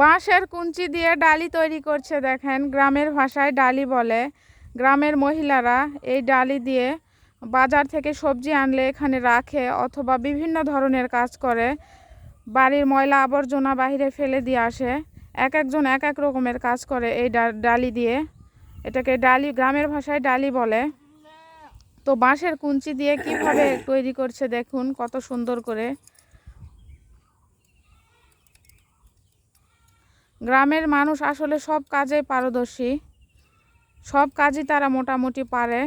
বাঁশের কুঞ্চি দিয়ে ডালি তৈরি করছে, দেখেন। গ্রামের ভাষায় ডালি বলে। গ্রামের মহিলারা এই ডালি দিয়ে বাজার থেকে সবজি আনলে এখানে রাখে অথবা বিভিন্ন ধরনের কাজ করে। বাড়ির ময়লা আবর্জনা বাইরে ফেলে দিয়ে আসে। এক একজন এক এক রকমের কাজ করে এই ডালি দিয়ে। এটাকে ডালি, গ্রামের ভাষায় ডালি বলে। তো বাঁশের কুঞ্চি দিয়ে কীভাবে তৈরি করছে দেখুন, কত সুন্দর করে। গ্রামের মানুষ আসলে সব কাজে পারদর্শী। সব কাজই তারা মোটামুটি পারে।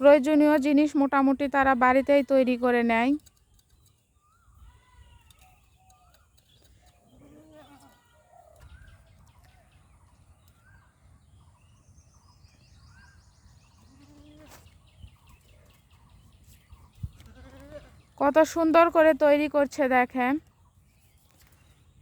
প্রয়োজনীয় জিনিস মোটামুটি তারা বাড়িতেই তৈরি করে নেয়। কত সুন্দর করে তৈরি করছে দেখেন।